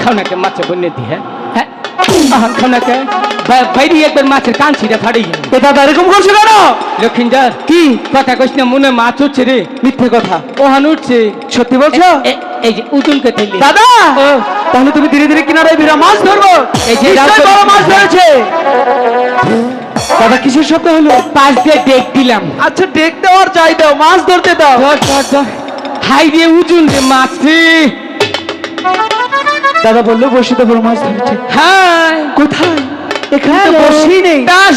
আহান খাও নাকে মাছে বন্যে দি হ্যাঁ আহান খাও নাকে বা- বাইরে একবার মাছের কান ছিঁড়ে ফাড়ি এ দাদা এরকম করছ কেন লক্ষিন্দর কি কথা কইস না মনে মাছ উঠছে রে মিথ্যে কথা ওহান উঠছে সত্যি বলছো এই যে উতুনকে তেলি দাদা তাহলে তুমি ধীরে ধীরে কিনারে ভিড়া মাছ ধরবো এই যে বড় মাছ ধরেছে। দাদা কিসের শব্দ হলো? পাঁচ দিয়ে ডেক দিলাম। আচ্ছা ডেক দাও আর চাই দাও মাছ ধরতে দাও। হাই রে উজুন রে মাছ দাদা বলল বসিতে বড় মাছ ধরেছে। হ্যাঁ। কোথায়? এখানে তো বসি নেই। দাস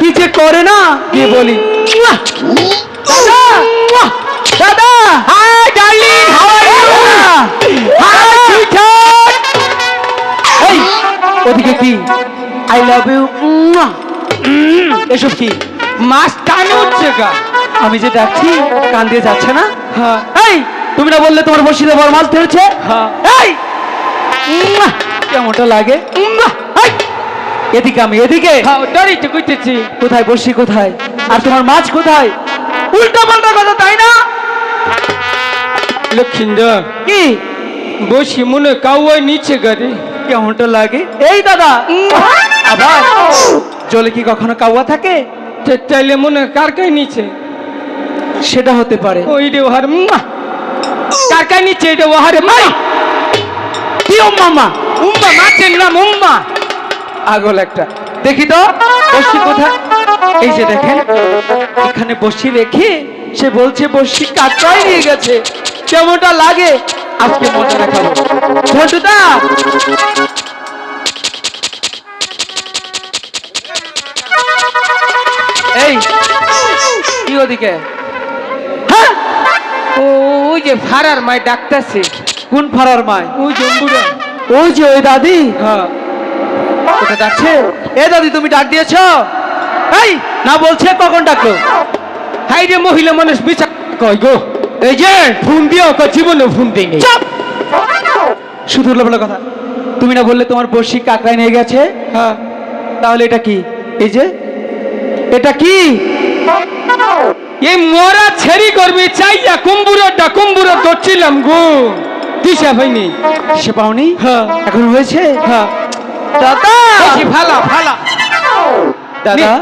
কি যে করে না? কি বলি। দাদা। দাদা। Hi darling how are you? Hi sweetheart এই ওদিকে কি? I love you. এসব কি? মাছ টানে উঠছে গা। আমি যে ডাকছি কান দিয়ে যাচ্ছে না? হ্যাঁ। এই তুমি না বললে তোমার বসিতে বড় মাছ ধরেছে? হ্যাঁ। কেমনটা লাগে? এদিকে আমি এদিকে! হ্যাঁ কইতেছি। কোথায় বসি কোথায়? আর তোমার মাছ কোথায়? উল্টা পাল্টা কথা তাই না? লক্ষিন্দর কি? বসি মনে কাউয়াই নিচে গাড়ি। কেমনটা লাগে? এই দাদা! আবার? জলে কি কখনো কাউয়া থাকে? চাইলে মনে কার কাই নিচে? সেটা হতে পারে। ওই রে ওহার মুয়া কার কাই নিচে? এটা ওহারে মাই! উম্মা মাছের নাম উম্মা আগল একটা। দেখি তো, বসি কোথায়? এই যে দেখেন, এখানে বসি সে বলছে, বসি নিয়ে গেছে। কেমনটা লাগে? আজকে মনে এই, কি ওদিকে? হ্যাঁ? ওই যে ভাড়ার মাই ডাকতেছে। কোন ফারার মায় ওই জম্বুরা। ওই যে ওই দাদি? হ্যাঁ। ওটা ডাকছে? এ দাদি তুমি ডাক দিয়েছ? এই না বলছে কখন ডাকলো? হাই রে মহিলা মানুষ বিচার কই গো? এই যে ফোন দিও কই জীবনে ফোন দেই নাই চাপ! শুধু বলে কথা। তুমি না বললে তোমার বর্ষি কাকড়ায় নিয়ে গেছে? হ্যাঁ। তাহলে এটা কি? এই যে এটা কি? এই মরা ছেড়ি করবি চাইয়া কুম্বুরটা কুম্বুর ধরছিলাম গো। দিশা হয়নি। সে পাওনি? হ্যাঁ। এখন হয়েছে? হ্যাঁ। দাদা! বসি ফালা ফালা দাদা?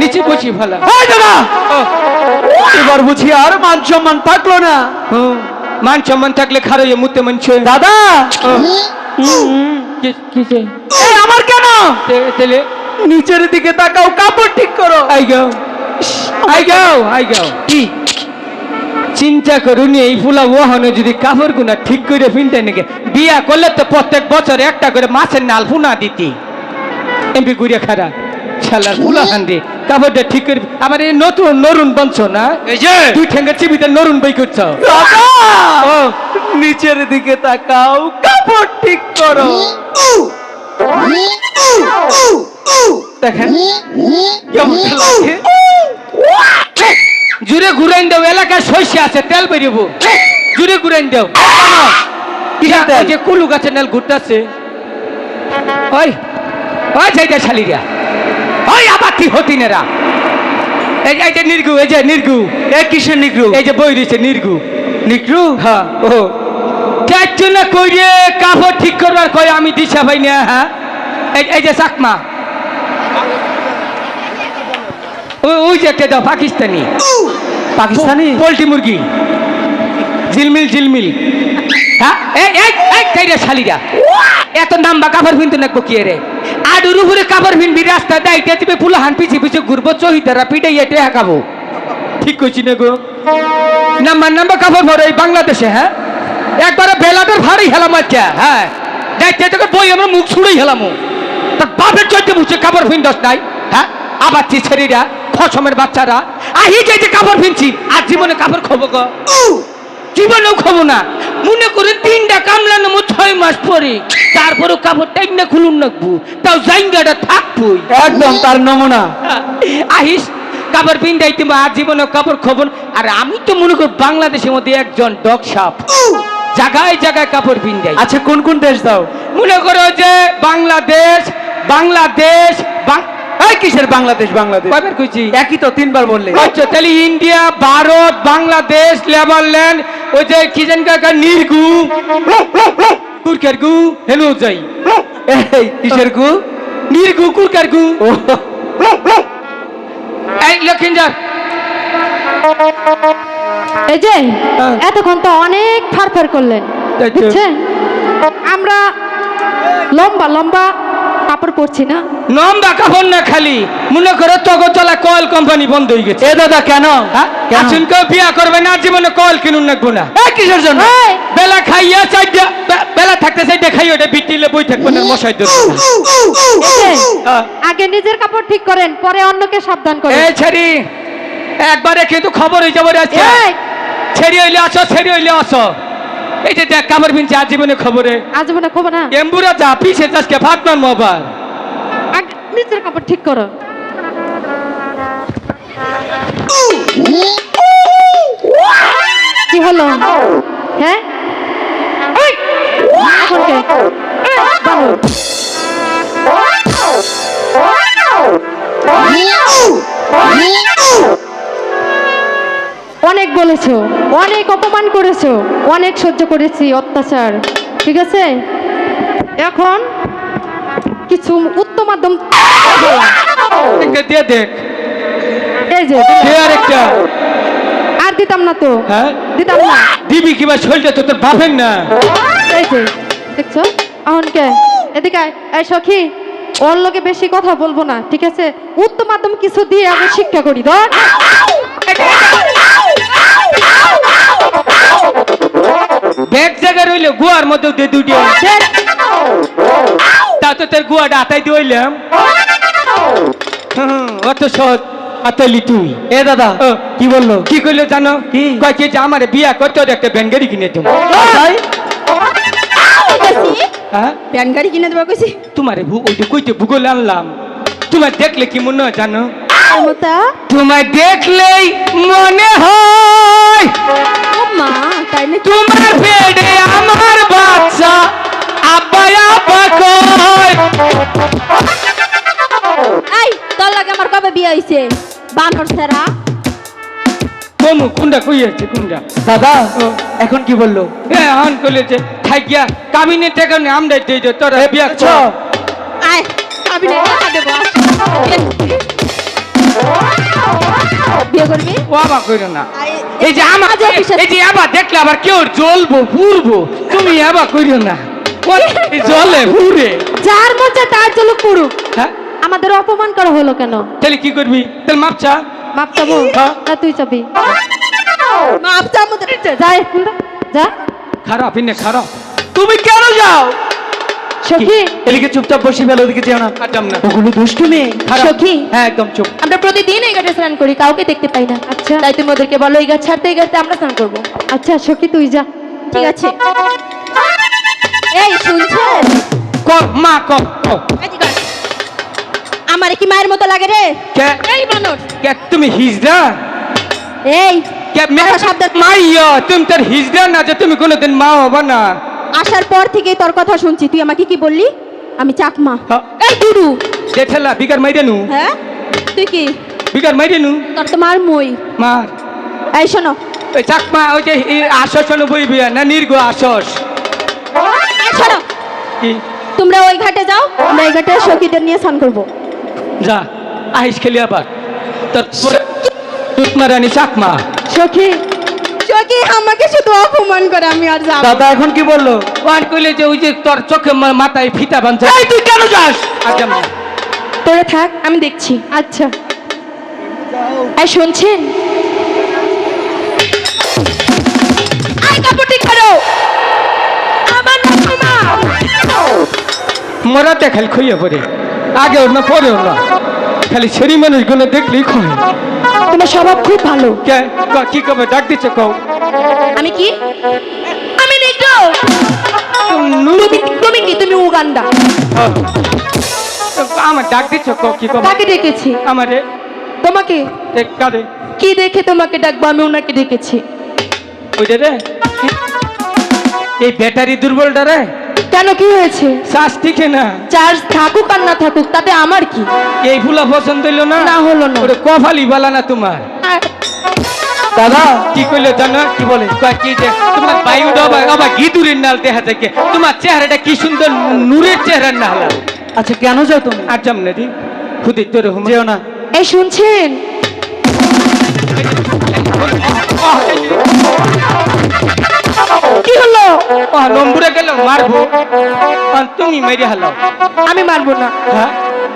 নিচে বসি ফালা এই দাদা! এবার বুঝি আর মান সম্মান থাকল না। মান সম্মান থাকলে খারো এ মুতে মানছে দাদা! কিসে আমার কেন? তেলে। নিচের দিকে তাকাও কাপড় ঠিক করো। আই গাও আই গাও আই গাও কি? চিন্তা করুন এই ফুলা ওহানো যদি কাপড় গুনা ঠিক করে ফিনতে নাকি বিয়া করলে তো প্রত্যেক বছর একটা করে মাছের নাল ফুনা দিতি এমপি গুড়িয়া খারা শালার ফুলা খান দি কাপড়টা ঠিক করে আমার এই নতুন নরুন বংশ না এই যে দুই ঠেঙ্গের চিবিতে নরুন বই করছ নিচের দিকে তাকাও কাপড় ঠিক করো দেখেন কেমন লাগে জুড়ে ঘুরাইন দাও এলাকায় শস্য আছে তেল বেরিয়েব জুড়ে ঘুরাইন দাও। যে কুলু গাছের নাল ঘুরতেছে। ওই ওই যাইটা শালিরা ওই আবার কি হতিনেরা? এই যে- এই যে নির্গু এই যে নির্গু। এ কিসের নিগ্রু এই যে বই রয়েছে নির্গু। নিগ্রু হ্যাঁ ও। না কইরে কাপড় ঠিক করবার কয় আমি দিশা ভাই না হ্যাঁ? এই যে চাকমা। ওই ওই যে একটা দাও পাকিস্তানি। পাকিস্তানি? পোল্ট্রি মুরগি। ঝিলমিল ঝিলমিল। হ্যাঁ? এই এই এই কাইরা শালিরা। এত নাম্বা কাপড় পিনতে নাকবো কি রে? আডুর উপরে কাপড় পিনবি রাস্তা দাইতে দিবে ফুলা হান পিছে পিছে ঘুরবো চহিতারা পিটাই এটে হাঁকাবো ঠিক কইছি না গো। নাম্বার নাম্বার কাপড় ভরে এই বাংলাদেশে হ্যাঁ? একবারে বেলাটার ভারী হেলাম আচ্ছা হ্যাঁ? দাইতে তোকে বই আমরা মুখ ছুড়েই হেলামো। তার বাপের চৈতে বুঝছে কাপড় পিনদস নাই হ্যাঁ? আবার ছেড়িরা খসমের বাচ্চারা আহি যে যে কাপড় পিনছি আর জীবনে কাপড় খবো গো। জীবনেও খাব না। মনে করে তিনটা কামলা নেব ছয় মাস পরে। তারপরেও কাপড় টাইম না খুলুন নাকবো। তাও জাইঙ্গাটা থাকবই। একদম তার নমুনা আহিস কাপড় পিন্দাই তুমি আর জীবনে কাপড় খবর আর আমি তো মনে করি বাংলাদেশের মধ্যে একজন ডগ সাপ। জায়গায় জায়গায় কাপড় পিন্দাই আচ্ছা কোন কোন দেশ দাও? মনে করো যে বাংলাদেশ বাংলাদেশ বাং- এই কিসের বাংলাদেশ বাংলাদেশ? কয়বার কইছি? একই তো তিনবার বললে। আচ্ছা তাহলে ইন্ডিয়া ভারত বাংলাদেশ নেদারল্যান্ড ওই যে কি জানি কাকা নির্গু। কুরকার গু হেলো যাই। এই কিসের গু? নির্গু কুরকার গু। ও। এই লক্ষিন্দর। এই যে হ্যাঁ। এতক্ষণ তো অনেক ফারফার করলেন। বুঝছেন? আমরা লম্বা লম্বা কাপড় পরছি না। নম্বা কাপড় না খালি। মনে করো তগতলা কয়েল কোম্পানি বন্ধ হয়ে গেছে। এ দাদা কেন? হ্যাঁ? কেন? আছেন কেউ বিয়া করবে না জীবনে কয়েল কিনুন না এই কিসের জন্য? বেলা খাইয়া চাইটা বেলা থাকতে চাইটা খাই ওটা বিটিলে বই থাকব না মশাই হ্যাঁ। আগে নিজের কাপড় ঠিক করেন পরে অন্যকে সাবধান করেন। এই ছেড়ি একবারে কিন্তু খবর হয়ে যাব এই, ছেড়ি হইলে আসো ছেড়ি হইলে আসো। যে দেখ কাপড় পিনছে আজীবনে খবরে। আজ মনে খবর না? এম্বুরা যা পিছে আজকে ভাত মারবো আবার। আগে নিজের কাপড় ঠিক করো। কি হলো? হ্যাঁ? এই, বানর। অনেক বলেছ অনেক অপমান করেছ অনেক সহ্য করেছি অত্যাচার ঠিক আছে? এখন কিছু উত্তম মাধ্যম দেখ। এই যে আর একটা? আর দিতাম না তো। হ্যাঁ? দিতাম না। দিবি কিবা শরীরটা তো তোর বাপের না। এই যে দেখছ? এখন কে? এদিকে এই সখী ওর লোকে বেশি কথা বলব না ঠিক আছে? উত্তম মাধ্যম কিছু দিয়ে আগে শিক্ষা করি ধর। ব্যাগ জায়গা রইলে গুয়ার মধ্যে দে দুটি দেখ, তা তো তোর গুয়াটা আতাই হইলাম। অত আতাইলি তুই। এ দাদা ও, কি বলল? কি করল জানো? কি? যে আমার বিয়া করতে একটা ব্যাঙ্গারি কিনে তুমি? হ্যাঁ? গাড়ি কিনে দেবো কইছি। তোমারে ভু- ওই যে কইতে ভূগোল আনলাম। তোমার দেখলে কি মনে হয় জানো? তোমায় দেখলেই মনে হয়। ও মা তাই না তোমার পেটে আমার বাচ্চা আব্বা আব্বা কয়। এই তোর লাগে আমার কবে বিয়ে হইছে? বানর সেরা কমু কুন্ডা কইয়াছে কুন্ডা দাদা ও। এখন কি বলল? এ হন কইলেছে থাকিয়া কাবিনের টাকা নিয়ে আমরা দিয়ে দিও তোর হে বিয়া আয় আমি টাকা দেবো। আস। বিয়ে করবি? ও আবার কইরো না। এই যে আমার এই যে আবার দেখলে আবার কেউ জ্বলবো পুরবো তুমি আবার কইরো না। জলে পুরে যার মধ্যে তার হ্যাঁ? আমাদের অপমান করা হলো কেন? তাহলে কি করবি? তাহলে মাপ চা। মাপ চাবো? হ্যাঁ। না তুই চাবি। মাপ চা যা যা। খারাপ ইনে খারাপ। তুমি কেন যাও? সখী। এদিকে চুপচাপ বসে ফেলো ওদিকে যেও না। কাটাম না। ওগুলো দুষ্টু মেয়ে সখী। হ্যাঁ একদম চুপ। আমরা প্রতিদিন এই ঘাটে স্নান করি কাউকে দেখতে পাই না। আচ্ছা। তাই তুমি ওদেরকে বলো এই ঘাট ছাড়তে এই আমরা স্নান করব। আচ্ছা সখী তুই যা। ঠিক আছে। এই শুনছেন ক মা। আমারে কি মায়ের মতো লাগে রে? কে? এই বানর কে তুমি হিজড়া? এই কে মে কথা মাইয়া তুমি তোর হিজড়া না যে তুমি কোনোদিন মা হবা না। আসার পর থেকেই তোর কথা শুনছি। তুই আমাকে কি বললি? আমি চাকমা। হ্যাঁ। এই দুরু। জেঠেলা বিকার মাইরে নু। হ্যাঁ? তুই কি? বিকার মাইরে নু। তোর তো মার মই। মার এই শোনো। ওই চাকমা ওই যে এই আশস বইবি না নির্গ আশস এই শোনো। কি? তোমরা ওই ঘাটে যাও আমরা এই ঘাটে সখীদের নিয়ে স্নান করব। যা আহিস খেলি আবার। তোর তুতমা রানী চাকমা। সখী! সখী আমাকে শুধু অপমান করে? আমি আর যাব দাদা এখন কি বলল? ওয়ান কইলে যে ওই যে তোর চোখে মাথায় ফিতা বাঁধছে। এই তুই কেন যাস? আচ্ছা মা তোরে থাক আমি দেখছি। আচ্ছা। এই শুনছেন? আই কাপড় ঠিক করো। আমার না ক্ষমা মরাতে খালি খুইয়ে পড়ে। আগেও না পরেও না। খালি সেরি মানুষগুলো দেখলেই খুঁয়ে তোমার স্বভাব খুব ভালো। কে? কি কবে ডাক দিচ্ছে কও? আমি কি? আমি নিগ্র তুমি তুমি কি? তুমি উগান্ডা। আমার ডাক দিচ্ছ কি কাকে ডেকেছি? আমারে? তোমাকে? কি দেখে তোমাকে ডাকবো? আমি ওনাকে ডেকেছি। ওইটা রে? এই ব্যাটারি দুর্বলটা রে? কেন কি হয়েছে? চার্জ টিকে না। চার্জ থাকুক আর না থাকুক তাতে আমার কি? এই ফুলা পছন্দ হইল না? না হলো না। কফালি বালা না তোমার। দাদা। কি কইলো জানো? কি বলে? কি যে তোমার বায়ু ডবা আবার গিদুরের নাল দেখা থেকে তোমার চেহারাটা কি সুন্দর নূরের চেহারার নাল। আচ্ছা কেন যাও তুমি? আর যাম না রে। খুদি তোর হুম। যেও না। এই শুনছেন? কি হলো? নম্বরে গেল মারবো। তুমি মেরে হালাও। আমি মারবো না। হ্যাঁ?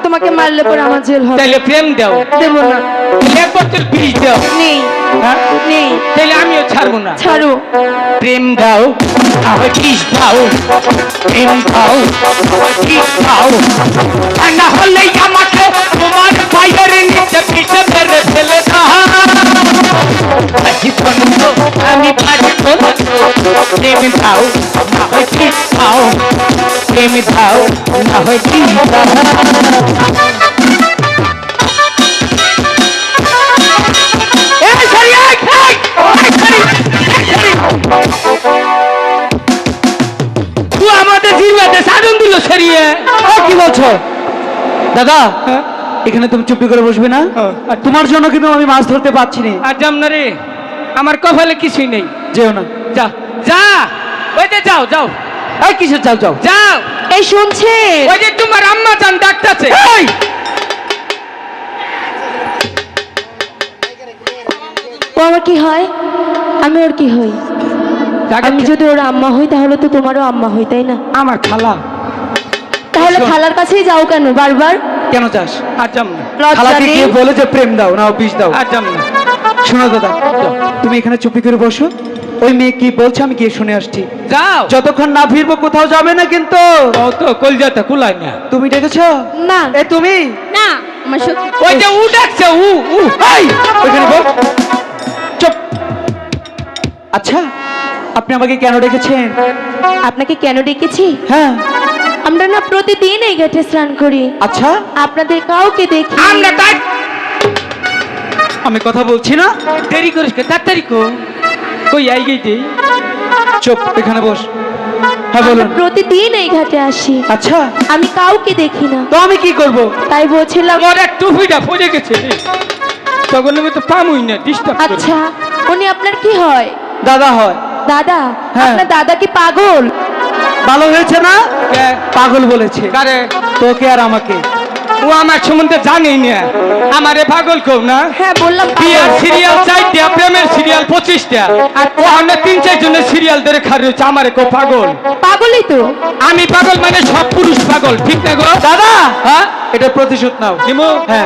তোমাকে মারলে পরে আমার জেল হবে। তাইলে প্রেম দাও। দেবো না। এক বছর বিষ দাও। নেই। হ্যাঁ? নেই। তাইলে আমিও ছাড়বো না। ছাড়ো। প্রেম দাও। আবার কিস দাও প্রেম দাও কিস দাও আর না হলে আমাকে তোমার পায়ের নিচে পিছে মেরে ফেলে দাও আমি পারব প্রেম দাও না হয় কিস দাও প্রেম দাও না হয় কিস দাও দাদা হ্যাঁ? এখানে তুমি চুপি করে বসবে না? হ্যাঁ, আচ্ছা। তোমার জন্য কিন্তু আমি মাছ ধরতে পারছি না। আর যাম না রে আমার কপালে কিছুই নেই। যেও না। যা যা ওই যে যাও যাও। এই কিসের যাও যাও। যাও। এই শুনছেন ওই যে তোমার আম্মা জান ডাকতেছে। এই! ও আমার কি হয়? আমি ওর কি হই? আমি যদি ওর আম্মা হই তাহলে তো তোমারও আম্মা হই তাই না? আমার খালা। তাহলে খালার কাছেই যাও কেন বারবার? কেন যাস? আর যাম না। খালাকে গিয়ে বলে যে প্রেম দাও না বিষ দাও। আর যাম না। শোনো দাদা তুমি এখানে চুপি করে বসো। ওই মেয়ে কি বলছে আমি গিয়ে শুনে আসছি। যাও। যতক্ষণ না ফিরবো কোথাও যাবে না কিন্তু। ও তো কলজাতে কুলাই না। তুমি ডেকেছো? না। এ তুমি? না আমার সত্যি ওই যে উ ডাকছে উ উ। এই ওইখানে বল চুপ। আচ্ছা আপনি আমাকে কেন ডেকেছেন? আপনাকে কেন ডেকেছি? হ্যাঁ। আমরা না প্রতিদিন এই ঘাটে স্নান করি। আচ্ছা। আপনাদের কাউকে দেখি। আমরা তাই আমি কথা বলছি না। দেরি করিস তাড়াতাড়ি কো কই আই চুপ এখানে বস। হ্যাঁ বলুন। প্রতিদিন এই ঘাটে আসি। আচ্ছা। আমি কাউকে দেখি না। তো আমি কি করব? তাই বলছিলাম এক টুপিটা পড়ে গেছে। তখন আমি তো পামুই না ডিস্টার্ব আচ্ছা উনি আপনার কি হয়? দাদা হয়। দাদা হ্যাঁ। আপনার দাদা কি পাগল? ভালো হয়েছে না? পাগল বলেছে। তোকে আর আমাকে। ও আমার সম্বন্ধে জানেই না। আমারে পাগল কেউ না? হ্যাঁ বললাম বিয়ার। সিরিয়াল চারটা প্রেমের সিরিয়াল পঁচিশটা। আর ও আমরা তিন চার জনের সিরিয়াল ধরে খারে হচ্ছে আমারে কো পাগল। পাগলই তো। আমি পাগল মানে সব পুরুষ পাগল ঠিক না গো? দাদা! হ্যাঁ? এটা প্রতিশোধ নাও। নিমু? হ্যাঁ।